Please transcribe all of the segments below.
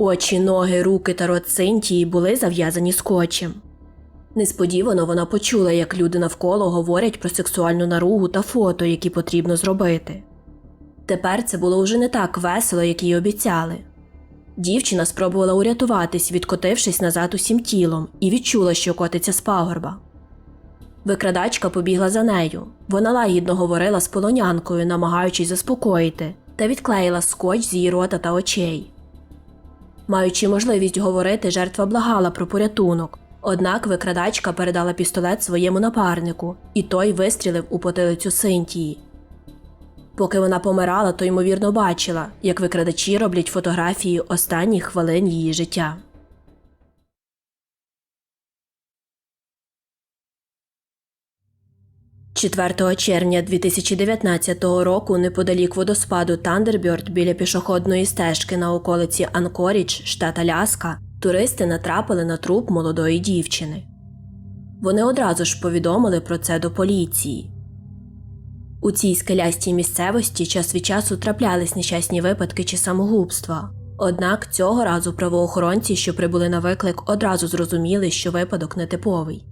Очі, ноги, руки та рот Синтії були зав'язані скотчем. Несподівано вона почула, як люди навколо говорять про сексуальну наругу та фото, які потрібно зробити. Тепер це було вже не так весело, як їй обіцяли. Дівчина спробувала урятуватись, відкотившись назад усім тілом, і відчула, що котиться з пагорба. Викрадачка побігла за нею. Вона лагідно говорила з полонянкою, намагаючись заспокоїти, та відклеїла скотч з її рота та очей. Маючи можливість говорити, жертва благала про порятунок. Однак викрадачка передала пістолет своєму напарнику, і той вистрілив у потилицю Синтії. Поки вона помирала, то ймовірно бачила, як викрадачі роблять фотографії останніх хвилин її життя. Четвертого червня 2019 року неподалік водоспаду Тандербьорд біля пішохідної стежки на околиці Анкоріч, штат Аляска, туристи натрапили на труп молодої дівчини. Вони одразу ж повідомили про це до поліції. У цій скелястій місцевості час від часу траплялись нещасні випадки чи самогубства. Однак цього разу правоохоронці, що прибули на виклик, одразу зрозуміли, що випадок нетиповий.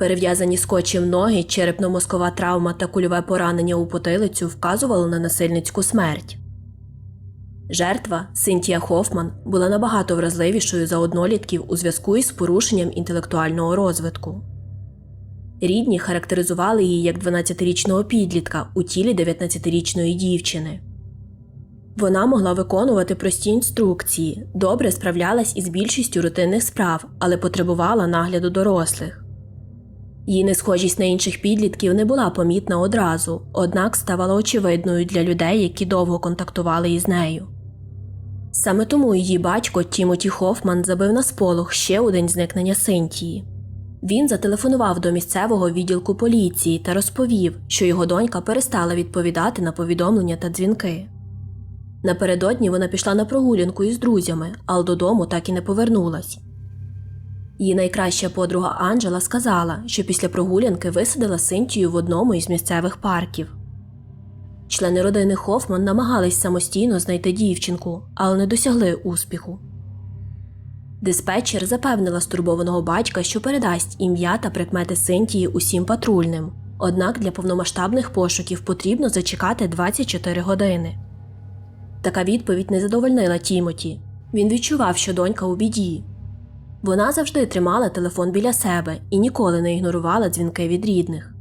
Перев'язані скотчем ноги, черепно-мозкова травма та кульове поранення у потилицю вказували на насильницьку смерть. Жертва Синтія Хофман була набагато вразливішою за однолітків у зв'язку із порушенням інтелектуального розвитку. Рідні характеризували її як 12-річного підлітка у тілі 19-річної дівчини. Вона могла виконувати прості інструкції, добре справлялась із більшістю рутинних справ, але потребувала нагляду дорослих. Її несхожість на інших підлітків не була помітна одразу, однак ставала очевидною для людей, які довго контактували із нею. Саме тому її батько Тімоті Хофман забив на сполох ще у день зникнення Синтії. Він зателефонував до місцевого відділку поліції та розповів, що його донька перестала відповідати на повідомлення та дзвінки. Напередодні вона пішла на прогулянку із друзями, але додому так і не повернулась. Її найкраща подруга Анджела сказала, що після прогулянки висадила Синтію в одному із місцевих парків. Члени родини Хофман намагались самостійно знайти дівчинку, але не досягли успіху. Диспетчер запевнила стурбованого батька, що передасть ім'я та прикмети Синтії усім патрульним. Однак для повномасштабних пошуків потрібно зачекати 24 години. Така відповідь не задовольнила Тімоті. Він відчував, що донька у біді. Вона завжди тримала телефон біля себе і ніколи не ігнорувала дзвінки від рідних.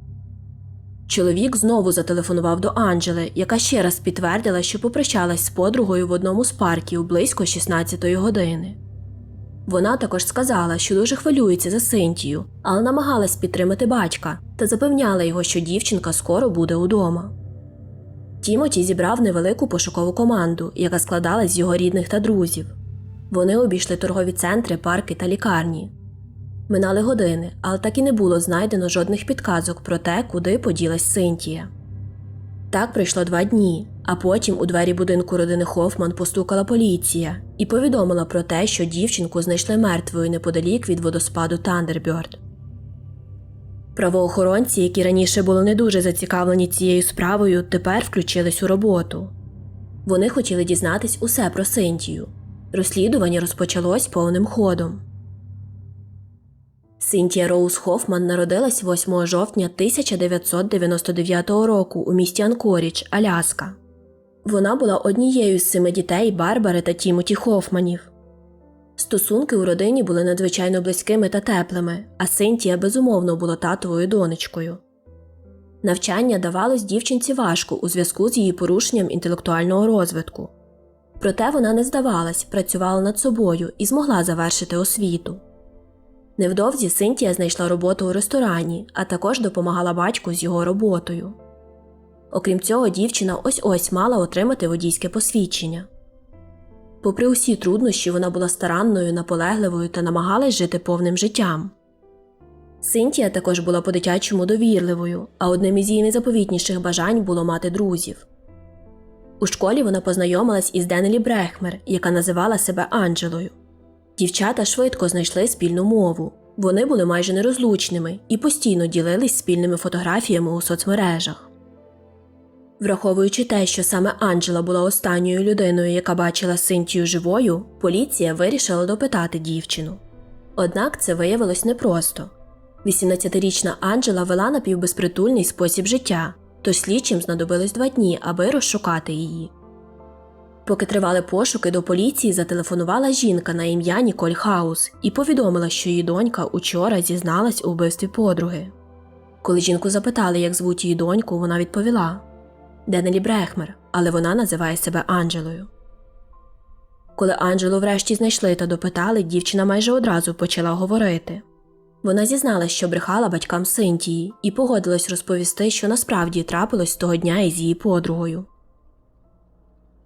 Чоловік знову зателефонував до Анджели, яка ще раз підтвердила, що попрощалась з подругою в одному з парків близько 16-ї години. Вона також сказала, що дуже хвилюється за Синтію, але намагалась підтримати батька та запевняла його, що дівчинка скоро буде удома. Тімоті зібрав невелику пошукову команду, яка складалась з його рідних та друзів. Вони обійшли торгові центри, парки та лікарні. Минали години, але так і не було знайдено жодних підказок про те, куди поділась Синтія. Так пройшло два дні, а потім у двері будинку родини Хофман постукала поліція і повідомила про те, що дівчинку знайшли мертвою неподалік від водоспаду Тандербьорд. Правоохоронці, які раніше були не дуже зацікавлені цією справою, тепер включились у роботу. Вони хотіли дізнатись усе про Синтію. Розслідування розпочалось повним ходом. Синтія Роуз Хофман народилась 8 жовтня 1999 року у місті Анкоріч, Аляска. Вона була однією з семи дітей Барбари та Тімоті Хофманів. Стосунки у родині були надзвичайно близькими та теплими, а Синтія безумовно була татовою донечкою. Навчання давалось дівчинці важко у зв'язку з її порушенням інтелектуального розвитку. Проте вона не здавалась, працювала над собою і змогла завершити освіту. Невдовзі Синтія знайшла роботу у ресторані, а також допомагала батьку з його роботою. Окрім цього, дівчина ось ось мала отримати водійське посвідчення. Попри усі труднощі, вона була старанною, наполегливою та намагалась жити повним життям. Синтія також була по-дитячому довірливою, а одним із її найзаповітніших бажань було мати друзів. У школі вона познайомилась із Денелі Брехмер, яка називала себе Анджелою. Дівчата швидко знайшли спільну мову. Вони були майже нерозлучними і постійно ділились спільними фотографіями у соцмережах. Враховуючи те, що саме Анджела була останньою людиною, яка бачила Синтію живою, поліція вирішила допитати дівчину. Однак це виявилось непросто. 18-річна Анджела вела напівбезпритульний спосіб життя, тож слідчим знадобилось два дні, аби розшукати її. Поки тривали пошуки, до поліції зателефонувала жінка на ім'я Ніколь Хаус і повідомила, що її донька учора зізналась у вбивстві подруги. Коли жінку запитали, як звуть її доньку, вона відповіла Денелі Брехмер, але вона називає себе Анджелою. Коли Анджелу врешті знайшли та допитали, дівчина майже одразу почала говорити. Вона зізналась, що брехала батькам Синтії, і погодилась розповісти, що насправді трапилось того дня із її подругою.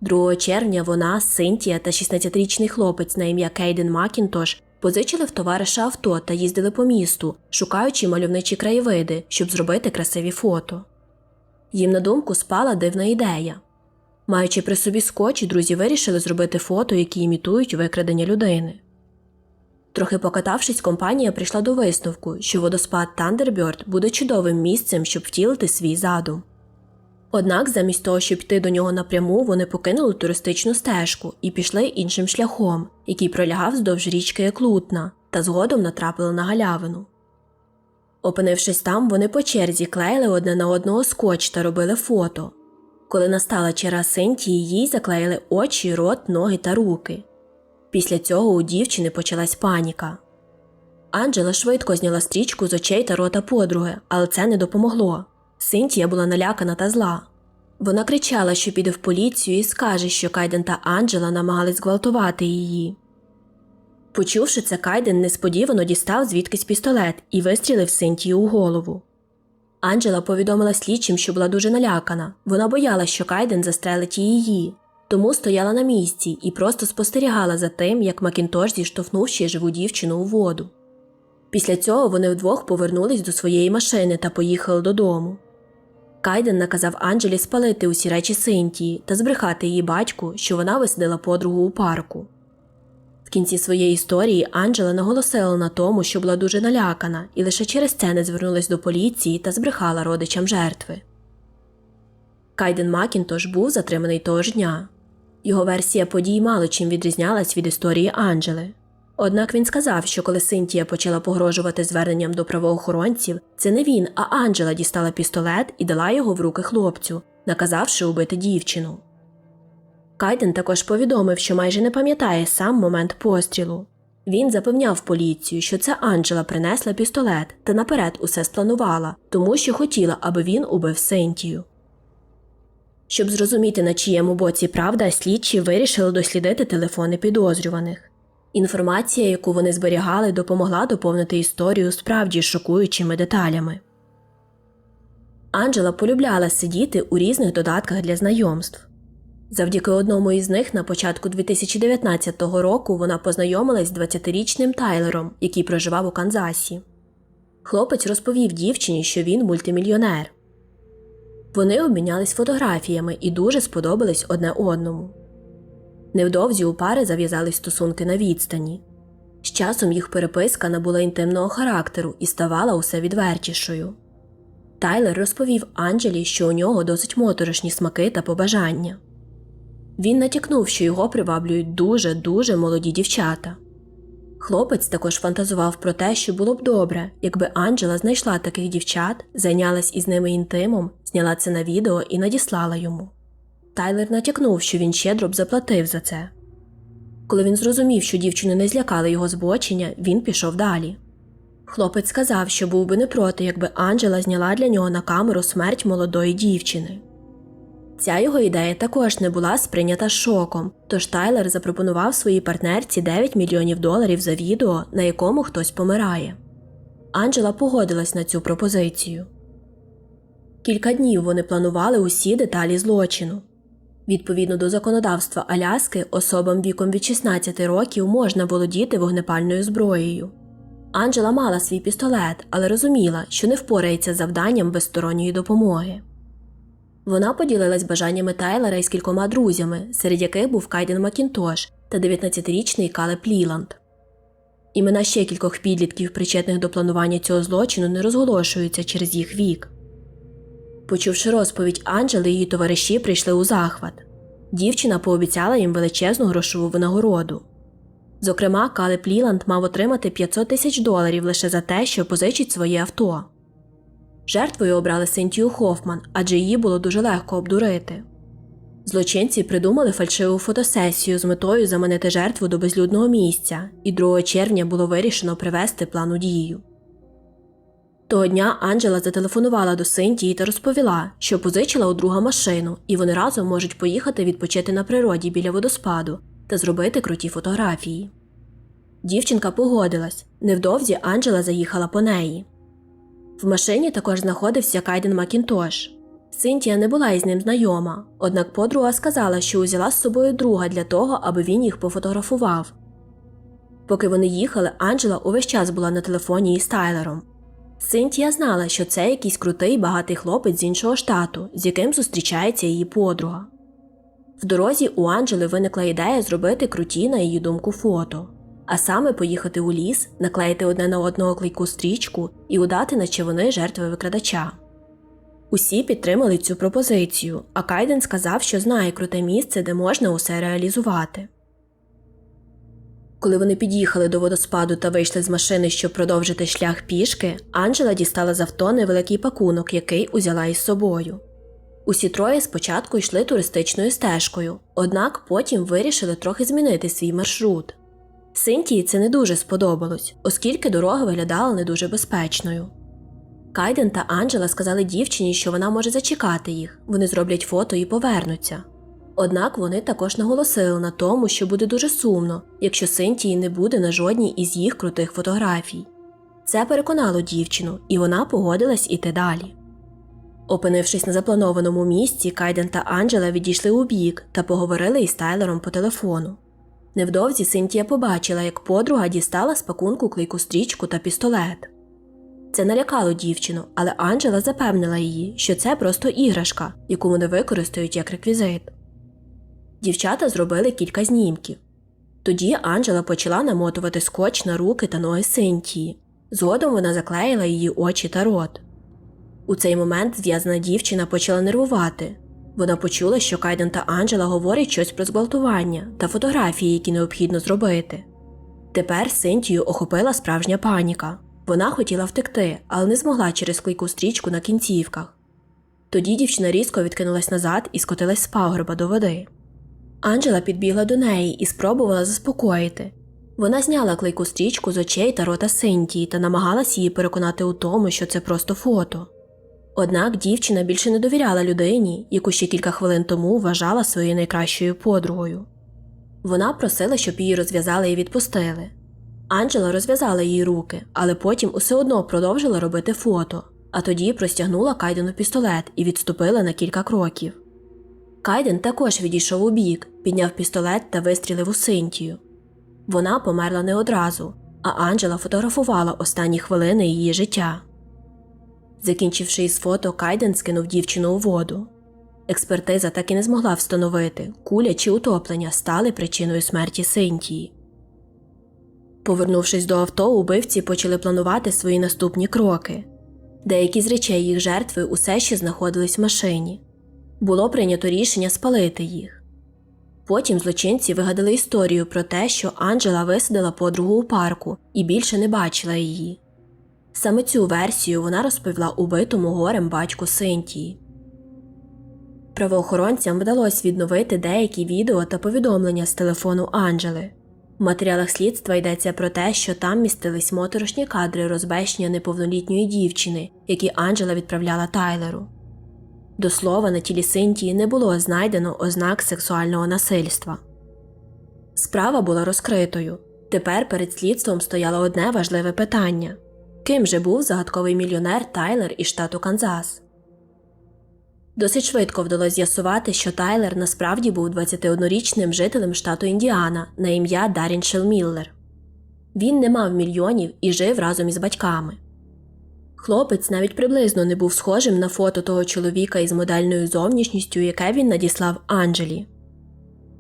2 червня вона, Синтія та 16-річний хлопець на ім'я Кейден Макінтош позичили в товариша авто та їздили по місту, шукаючи мальовничі краєвиди, щоб зробити красиві фото. Їм на думку спала дивна ідея. Маючи при собі скотч, друзі вирішили зробити фото, які імітують викрадення людини. Трохи покатавшись, компанія прийшла до висновку, що водоспад Тандербьорд буде чудовим місцем, щоб втілити свій задум. Однак, замість того, щоб йти до нього напряму, вони покинули туристичну стежку і пішли іншим шляхом, який пролягав вздовж річки Еклутна, та згодом натрапили на галявину. Опинившись там, вони по черзі клеїли одне на одного скотч та робили фото. Коли настала черга Синтії, їй заклеїли очі, рот, ноги та руки. Після цього у дівчини почалась паніка. Анджела швидко зняла стрічку з очей та рота подруги, але це не допомогло. Синтія була налякана та зла. Вона кричала, що піде в поліцію і скаже, що Кайден та Анджела намагались зґвалтувати її. Почувши це, Кайден несподівано дістав звідкись пістолет і вистрілив Синтію у голову. Анджела повідомила слідчим, що була дуже налякана. Вона боялась, що Кайден застрелить її, тому стояла на місці і просто спостерігала за тим, як Макінтош зіштовхнув ще живу дівчину у воду. Після цього вони вдвох повернулись до своєї машини та поїхали додому. Кайден наказав Анджелі спалити усі речі Синтії та збрехати її батьку, що вона висадила подругу у парку. В кінці своєї історії Анджела наголосила на тому, що була дуже налякана, і лише через це не звернулась до поліції та збрехала родичам жертви. Кайден Макінтош був затриманий того ж дня. Його версія подій мало чим відрізнялась від історії Анджели. Однак він сказав, що коли Синтія почала погрожувати зверненням до правоохоронців, це не він, а Анджела дістала пістолет і дала його в руки хлопцю, наказавши убити дівчину. Кайден також повідомив, що майже не пам'ятає сам момент пострілу. Він запевняв поліцію, що це Анджела принесла пістолет та наперед усе спланувала, тому що хотіла, аби він убив Синтію. Щоб зрозуміти, на чиєму боці правда, слідчі вирішили дослідити телефони підозрюваних. Інформація, яку вони зберігали, допомогла доповнити історію справді шокуючими деталями. Анджела полюбляла сидіти у різних додатках для знайомств. Завдяки одному із них на початку 2019 року вона познайомилась з 20-річним Тайлером, який проживав у Канзасі. Хлопець розповів дівчині, що він мультимільйонер. Вони обмінялись фотографіями і дуже сподобались одне одному. Невдовзі у пари зав'язались стосунки на відстані. З часом їх переписка набула інтимного характеру і ставала усе відвертішою. Тайлер розповів Анджелі, що у нього досить моторошні смаки та побажання. Він натякнув, що його приваблюють дуже дуже молоді дівчата. Хлопець також фантазував про те, що було б добре, якби Анджела знайшла таких дівчат, зайнялась із ними інтимом, зняла це на відео і надіслала йому. Тайлер натякнув, що він щедро б заплатив за це. Коли він зрозумів, що дівчину не злякали його збочення, він пішов далі. Хлопець сказав, що був би не проти, якби Анджела зняла для нього на камеру смерть молодої дівчини. Ця його ідея також не була сприйнята шоком, тож Тайлер запропонував своїй партнерці 9 мільйонів доларів за відео, на якому хтось помирає. Анджела погодилась на цю пропозицію. Кілька днів вони планували усі деталі злочину. Відповідно до законодавства Аляски, особам віком від 16 років можна володіти вогнепальною зброєю. Анджела мала свій пістолет, але розуміла, що не впорається з завданням без сторонньої допомоги. Вона поділилась бажаннями Тайлера із кількома друзями, серед яких був Кайден Макінтош та 19-річний Калеб Ліланд. Імена ще кількох підлітків, причетних до планування цього злочину, не розголошуються через їх вік. Почувши розповідь Анджели, її товариші прийшли у захват. Дівчина пообіцяла їм величезну грошову винагороду. Зокрема, Калеб Ліланд мав отримати 500 тисяч доларів лише за те, що позичить своє авто. Жертвою обрали Синтію Хофман, адже її було дуже легко обдурити. Злочинці придумали фальшиву фотосесію з метою заманити жертву до безлюдного місця, і 2 червня було вирішено привести план у дію. Того дня Анджела зателефонувала до Синтії та розповіла, що позичила у друга машину, і вони разом можуть поїхати відпочити на природі біля водоспаду та зробити круті фотографії. Дівчинка погодилась. Невдовзі Анджела заїхала по неї. В машині також знаходився Кайден Макінтош. Синтія не була із ним знайома, однак подруга сказала, що узяла з собою друга для того, аби він їх пофотографував. Поки вони їхали, Анджела увесь час була на телефоні із Тайлером. Синтія знала, що це якийсь крутий багатий хлопець з іншого штату, з яким зустрічається її подруга. В дорозі у Анджели виникла ідея зробити круті, на її думку, фото, а саме поїхати у ліс, наклеїти одне на одного клейку стрічку і удати, наче вони жертви викрадача. Усі підтримали цю пропозицію, а Кайден сказав, що знає круте місце, де можна усе реалізувати. Коли вони під'їхали до водоспаду та вийшли з машини, щоб продовжити шлях пішки, Анджела дістала з авто невеликий пакунок, який узяла із собою. Усі троє спочатку йшли туристичною стежкою, однак потім вирішили трохи змінити свій маршрут. Синтії це не дуже сподобалось, оскільки дорога виглядала не дуже безпечною. Кайден та Анджела сказали дівчині, що вона може зачекати їх, вони зроблять фото і повернуться. Однак вони також наголосили на тому, що буде дуже сумно, якщо Синтії не буде на жодній із їх крутих фотографій. Це переконало дівчину, і вона погодилась іти далі. Опинившись на запланованому місці, Кайден та Анджела відійшли у бік та поговорили із Тайлером по телефону. Невдовзі Синтія побачила, як подруга дістала з пакунку клейку стрічку та пістолет. Це налякало дівчину, але Анджела запевнила її, що це просто іграшка, яку вони використають як реквізит. Дівчата зробили кілька знімків. Тоді Анджела почала намотувати скотч на руки та ноги Синтії. Згодом вона заклеїла її очі та рот. У цей момент зв'язана дівчина почала нервувати. Вона почула, що Кайден та Анджела говорять щось про зґвалтування та фотографії, які необхідно зробити. Тепер Синтію охопила справжня паніка. Вона хотіла втекти, але не змогла через клейку стрічку на кінцівках. Тоді дівчина різко відкинулась назад і скотилась з пагорба до води. Анджела підбігла до неї і спробувала заспокоїти. Вона зняла клейку стрічку з очей та рота Синтії та намагалась її переконати у тому, що це просто фото. Однак дівчина більше не довіряла людині, яку ще кілька хвилин тому вважала своєю найкращою подругою. Вона просила, щоб її розв'язали і відпустили. Анджела розв'язала її руки, але потім усе одно продовжила робити фото, а тоді простягнула Кайдену пістолет і відступила на кілька кроків. Кайден також відійшов у бік, підняв пістолет та вистрілив у Синтію. Вона померла не одразу, а Анджела фотографувала останні хвилини її життя. Закінчивши із фото, Кайден скинув дівчину у воду. Експертиза так і не змогла встановити, куля чи утоплення стали причиною смерті Синтії. Повернувшись до авто, убивці почали планувати свої наступні кроки. Деякі з речей їх жертви усе ще знаходились в машині. Було прийнято рішення спалити їх. Потім злочинці вигадали історію про те, що Анджела висадила подругу у парку і більше не бачила її. Саме цю версію вона розповіла убитому горем батьку Синтії. Правоохоронцям вдалося відновити деякі відео та повідомлення з телефону Анджели. В матеріалах слідства йдеться про те, що там містились моторошні кадри розбещення неповнолітньої дівчини, які Анджела відправляла Тайлеру. До слова, на тілі Синтії не було знайдено ознак сексуального насильства. Справа була розкритою. Тепер перед слідством стояло одне важливе питання ким же був загадковий мільйонер Тайлер із штату Канзас? Досить швидко вдалося з'ясувати, що Тайлер насправді був 21-річним жителем штату Індіана на ім'я Дарін Шелміллер. Він не мав мільйонів і жив разом із батьками. Хлопець навіть приблизно не був схожим на фото того чоловіка із модельною зовнішністю, яке він надіслав Анджелі.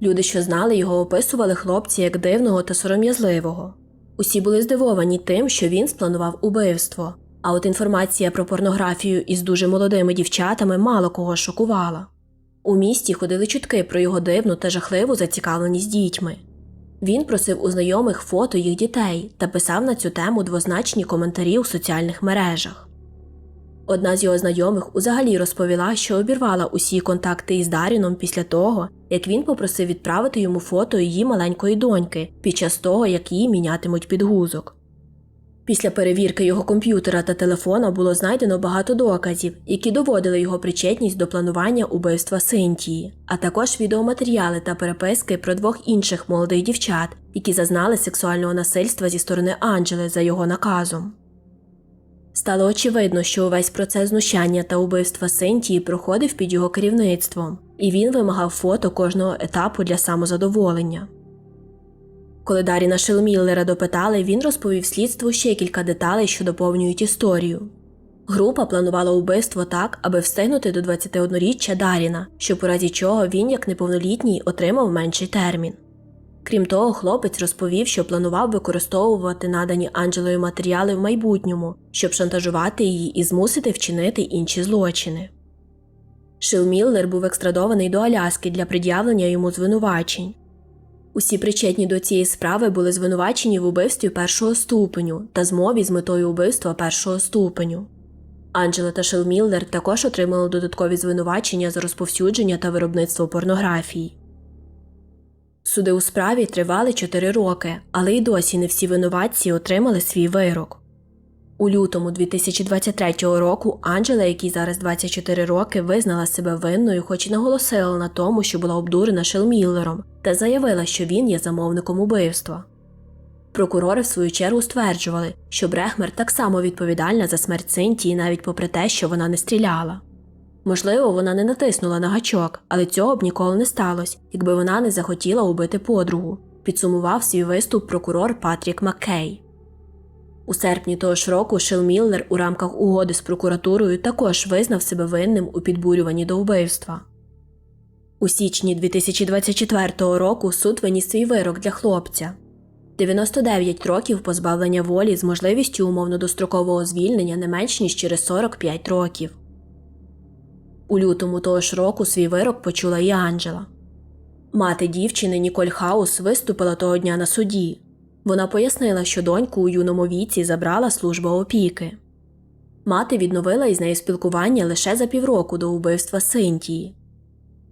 Люди, що знали його, описували хлопця як дивного та сором'язливого. Усі були здивовані тим, що він спланував убивство, А от інформація про порнографію із дуже молодими дівчатами мало кого шокувала. У місті ходили чутки про його дивну та жахливу зацікавленість дітьми. Він просив у знайомих фото їх дітей та писав на цю тему двозначні коментарі у соціальних мережах. Одна з його знайомих узагалі розповіла, що обірвала усі контакти із Даріном після того, як він попросив відправити йому фото її маленької доньки під час того, як її мінятимуть підгузок. Після перевірки його комп'ютера та телефона було знайдено багато доказів, які доводили його причетність до планування убивства Синтії, а також відеоматеріали та переписки про двох інших молодих дівчат, які зазнали сексуального насильства зі сторони Анджели за його наказом. Стало очевидно, що увесь процес знущання та убивства Синтії проходив під його керівництвом, і він вимагав фото кожного етапу для самозадоволення. Коли Даріна Шелміллера допитали, він розповів слідству ще кілька деталей, що доповнюють історію. Група планувала убивство так, аби встигнути до 21-річчя Даріна, щоб у разі чого він, як неповнолітній, отримав менший термін. Крім того, хлопець розповів, що планував використовувати надані Анджелою матеріали в майбутньому, щоб шантажувати її і змусити вчинити інші злочини. Шилміллер був екстрадований до Аляски для пред'явлення йому звинувачень. Усі причетні до цієї справи були звинувачені в убивстві першого ступеню та змові з метою убивства першого ступеню. Анджела та Шелміллер також отримали додаткові звинувачення за розповсюдження та виробництво порнографії. Суди у справі тривали 4 роки, але й досі не всі винуватці отримали свій вирок. У лютому 2023 року Анджела, якій зараз 24 роки, визнала себе винною, хоч і наголосила на тому, що була обдурена Шелміллером, та заявила, що він є замовником убивства. Прокурори, в свою чергу, стверджували, що Брехмер так само відповідальна за смерть Цинтії, навіть попри те, що вона не стріляла. Можливо, вона не натиснула на гачок, але цього б ніколи не сталося, якби вона не захотіла убити подругу, підсумував свій виступ прокурор Патрік Маккей. У серпні того ж року Шелміллер у рамках угоди з прокуратурою також визнав себе винним у підбурюванні до вбивства. У січні 2024 року суд виніс свій вирок для хлопця 99 років позбавлення волі з можливістю умовно дострокового звільнення не менш ніж через 45 років. У лютому того ж року свій вирок почула і Анджела. Мати дівчини Ніколь Хаус виступила того дня на суді. Вона пояснила, що доньку у юному віці забрала служба опіки. Мати відновила із нею спілкування лише за півроку до вбивства Синтії.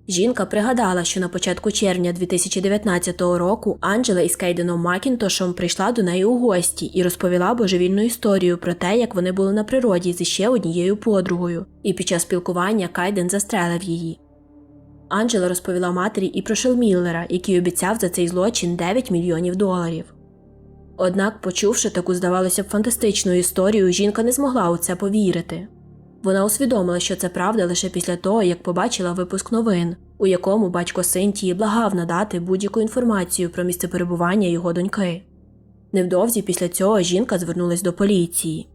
Жінка пригадала, що на початку червня 2019 року Анджела із Кейденом Макінтошем прийшла до неї у гості і розповіла божевільну історію про те, як вони були на природі зі ще однією подругою, і під час спілкування Кайден застрелив її. Анджела розповіла матері і про Шелміллера, який обіцяв за цей злочин 9 мільйонів доларів. Однак, почувши таку, здавалося б, фантастичну історію, жінка не змогла у це повірити. Вона усвідомила, що це правда лише після того, як побачила випуск новин, у якому батько Синтії благав надати будь-яку інформацію про місце перебування його доньки. Невдовзі після цього жінка звернулась до поліції.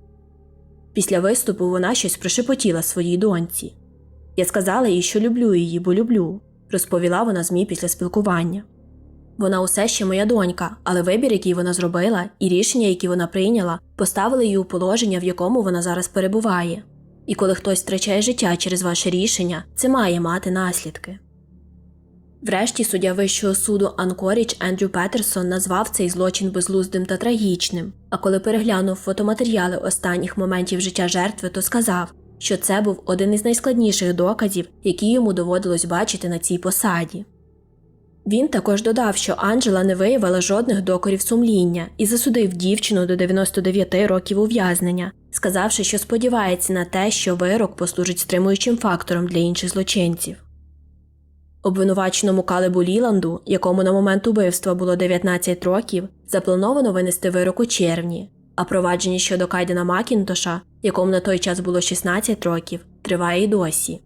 Після виступу вона щось прошепотіла своїй доньці. Я сказала їй, що люблю її, бо люблю, розповіла вона ЗМІ після спілкування. Вона усе ще моя донька, але вибір, який вона зробила, і рішення, які вона прийняла, поставили її у положення, в якому вона зараз перебуває. І коли хтось втрачає життя через ваше рішення, це має мати наслідки. Врешті суддя Вищого суду Анкоріч Ендрю Петерсон назвав цей злочин безглуздим та трагічним. А коли переглянув фотоматеріали останніх моментів життя жертви, то сказав, що це був один із найскладніших доказів, які йому доводилось бачити на цій посаді. Він також додав, що Анджела не виявила жодних докорів сумління і засудив дівчину до 99 років ув'язнення, сказавши, що сподівається на те, що вирок послужить стримуючим фактором для інших злочинців. Обвинуваченому Калебу Ліланду, якому на момент убивства було 19 років, заплановано винести вирок у червні, а провадження щодо Кайдена Макінтоша, якому на той час було 16 років, триває й досі.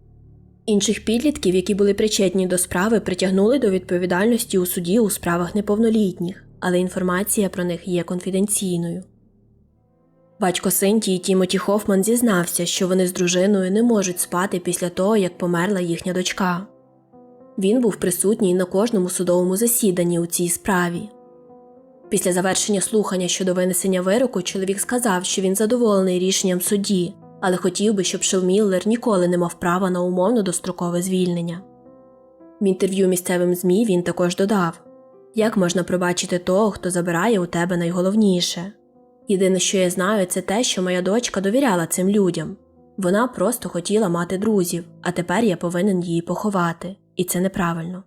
Інших підлітків, які були причетні до справи, притягнули до відповідальності у суді у справах неповнолітніх, але інформація про них є конфіденційною. Батько Синтії Тімоті Хофман зізнався, що вони з дружиною не можуть спати після того, як померла їхня дочка. Він був присутній на кожному судовому засіданні у цій справі. Після завершення слухання щодо винесення вироку чоловік сказав, що він задоволений рішенням судді, але хотів би, щоб Шелміллер ніколи не мав права на умовно дострокове звільнення. В інтерв'ю місцевим ЗМІ він також додав Як можна пробачити того, хто забирає у тебе найголовніше? Єдине, що я знаю, це те, що моя дочка довіряла цим людям. Вона просто хотіла мати друзів, а тепер я повинен її поховати, і це неправильно.